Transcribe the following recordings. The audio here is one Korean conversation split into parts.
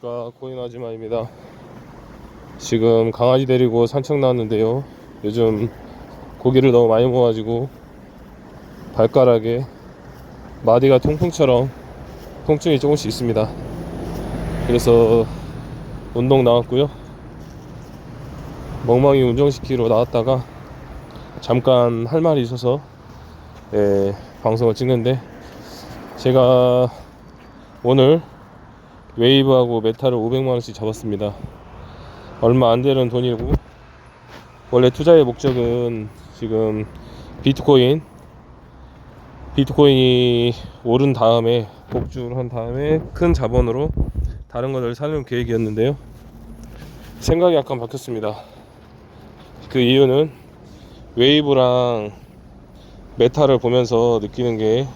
그러니까 코인 아지마입니다. 지금 강아지 데리고 산책 나왔는데요. 요즘 고기를 너무 많이 먹어가지고 발가락에 마디가 통풍처럼 통증이 조금씩 있습니다. 그래서 운동 나왔고요. 멍멍이 운정시키러 나왔다가 잠깐 할 말이 있어서 예, 방송을 찍는데 제가 오늘 웨이브하고 메타를 500만원씩 잡았습니다. 얼마 안 되는 돈이고, 원래 투자의 목적은 지금 비트코인, 비트코인이 오른 다음에, 복주를 한 다음에 큰 자본으로 다른 것을 사는 계획이었는데요. 생각이 약간 바뀌었습니다. 그 이유는 웨이브랑 메타를 보면서 느끼는 게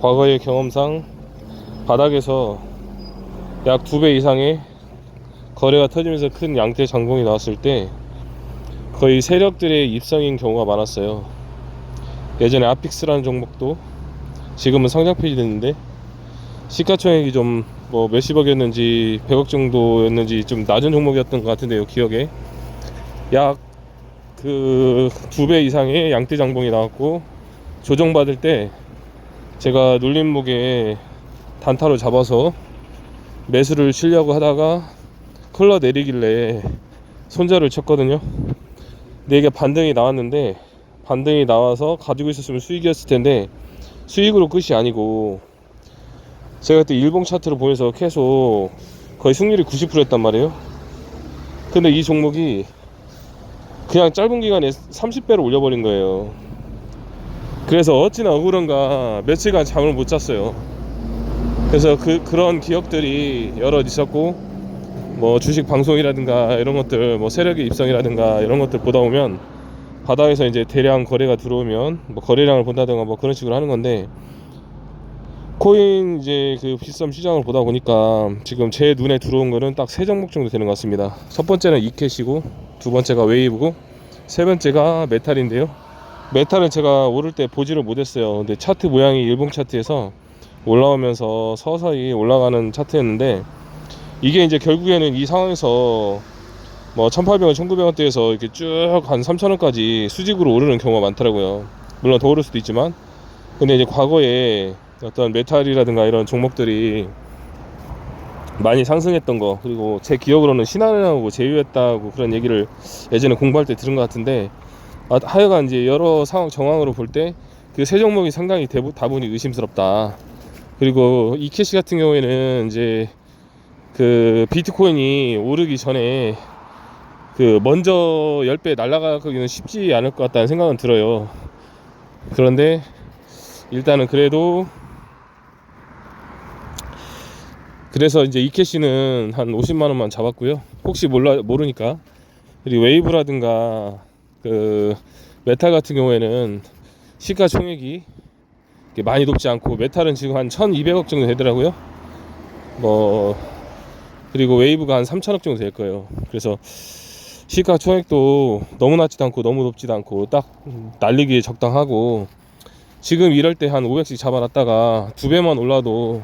과거의 경험상 바닥에서 약 두 배 이상의 거래가 터지면서 큰 양태 장봉이 나왔을 때 거의 세력들의 입성인 경우가 많았어요. 예전에 아픽스라는 종목도 지금은 상장 폐지됐는데 시가총액이 좀 뭐 몇십억이었는지 100억 정도였는지 좀 낮은 종목이었던 것 같은데요 기억에 약 그 두 배 이상의 양태 장봉이 나왔고 조정받을 때 제가 눌림목에 단타로 잡아서 매수를 치려고 하다가 흘러 내리길래 손절을 쳤거든요. 근데 이게 반등이 나왔는데 반등이 나와서 가지고 있었으면 수익이었을 텐데 수익으로 끝이 아니고 제가 그때 일봉 차트를 보면서 계속 거의 승률이 90%였단 말이에요. 근데 이 종목이 그냥 짧은 기간에 30배로 올려버린 거예요. 그래서 어찌나 억울한가 며칠간 잠을 못 잤어요. 그래서 그 그런 기억들이 여러 있었고 뭐 주식 방송이라든가 이런 것들 뭐 세력의 입성이라든가 이런 것들 보다 보면 바닥에서 이제 대량 거래가 들어오면 뭐 거래량을 본다든가 뭐 그런 식으로 하는 건데 코인 이제 그 비썸 시장을 보다 보니까 지금 제 눈에 들어온 거는 딱 세 종목 정도 되는 것 같습니다. 첫 번째는 이캐시고 두 번째가 웨이브고 세 번째가 메탈인데요. 메탈은 제가 오를 때 보지를 못했어요. 근데 차트 모양이 일봉 차트에서 올라오면서 서서히 올라가는 차트였는데 이게 이제 결국에는 이 상황에서 뭐 1800원, 1900원대에서 이렇게 쭉 한 3000원까지 수직으로 오르는 경우가 많더라고요. 물론 더 오를 수도 있지만 근데 이제 과거에 어떤 메탈이라든가 이런 종목들이 많이 상승했던 거 그리고 제 기억으로는 신한은하고 제휴했다고 그런 얘기를 예전에 공부할 때 들은 것 같은데 아, 하여간 이제 여러 상황 정황으로 볼 때 그 세 종목이 상당히 대부, 다분히 의심스럽다. 그리고 이 캐시 같은 경우에는 이제 그 비트코인이 오르기 전에 그 먼저 10배 날아가기는 쉽지 않을 것 같다는 생각은 들어요. 그런데 일단은 그래도 그래서 이제 이 캐시는 한 50만 원만 잡았고요. 혹시 몰라 모르니까 그리고 웨이브라든가 그 메탈 같은 경우에는 시가 총액이 이렇게 많이 높지 않고 메탈은 지금 한 1,200억 정도 되더라고요. 뭐 그리고 웨이브가 한 3천억 정도 될 거예요. 그래서 시가 총액도 너무 낮지도 않고 너무 높지도 않고 딱 날리기에 적당하고 지금 이럴 때 한 500씩 잡아놨다가 두 배만 올라도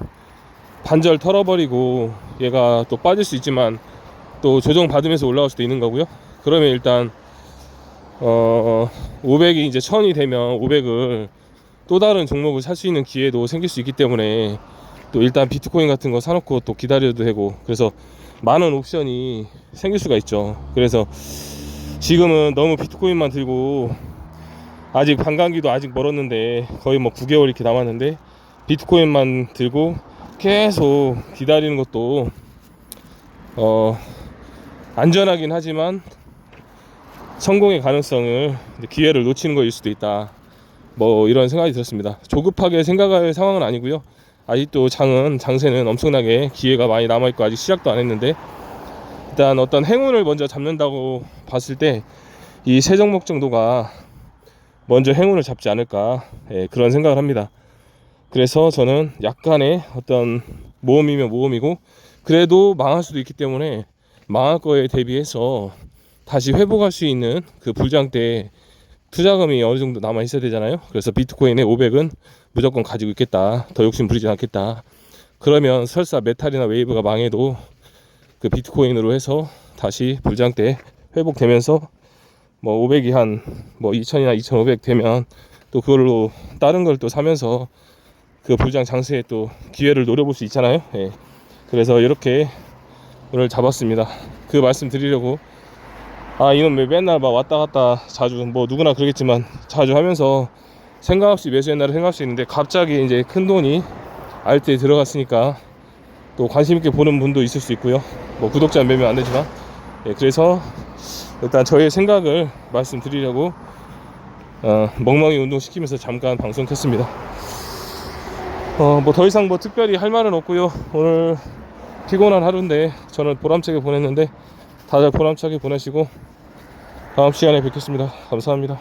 반절 털어버리고 얘가 또 빠질 수 있지만 또 조정 받으면서 올라갈 수도 있는 거고요. 그러면 일단 어 500이 이제 1000이 되면 500을 또 다른 종목을 살 수 있는 기회도 생길 수 있기 때문에 또 일단 비트코인 같은 거 사놓고 또 기다려도 되고 그래서 많은 옵션이 생길 수가 있죠. 그래서 지금은 너무 비트코인만 들고 아직 반감기도 아직 멀었는데 거의 뭐 9개월 이렇게 남았는데 비트코인만 들고 계속 기다리는 것도 어 안전하긴 하지만 성공의 가능성을 기회를 놓치는 거일 수도 있다. 뭐 이런 생각이 들었습니다. 조급하게 생각할 상황은 아니고요. 아직도 장은 장세는 엄청나게 기회가 많이 남아 있고 아직 시작도 안 했는데 일단 어떤 행운을 먼저 잡는다고 봤을 때 이 세 종목 정도가 먼저 행운을 잡지 않을까 예, 그런 생각을 합니다. 그래서 저는 약간의 어떤 모험이면 모험이고 그래도 망할 수도 있기 때문에 망할 거에 대비해서 다시 회복할 수 있는 그 불장 때 투자금이 어느 정도 남아 있어야 되잖아요. 그래서 비트코인의 500은 무조건 가지고 있겠다. 더 욕심 부리지 않겠다. 그러면 설사 메탈이나 웨이브가 망해도 그 비트코인으로 해서 다시 불장 때 회복되면서 뭐 500이 한 뭐 2000이나 2500 되면 또 그걸로 다른 걸 또 사면서 그 불장 장세에 또 기회를 노려볼 수 있잖아요. 예. 그래서 이렇게 오늘 잡았습니다. 그 말씀 드리려고 아 이놈 왜 맨날 막 왔다 갔다 자주 뭐 누구나 그러겠지만 자주 하면서 생각 없이 매수했나를 생각 없이 있는데 갑자기 이제 큰 돈이 알때 들어갔으니까 또 관심 있게 보는 분도 있을 수 있고요. 뭐 구독자 몇명 안 되지만 예, 그래서 일단 저의 생각을 말씀드리려고 어, 멍멍이 운동 시키면서 잠깐 방송 켰습니다. 어, 뭐 더 이상 뭐 특별히 할 말은 없고요. 오늘 피곤한 하루인데 저는 보람차게 보냈는데 다들 보람차게 보내시고 다음 시간에 뵙겠습니다. 감사합니다.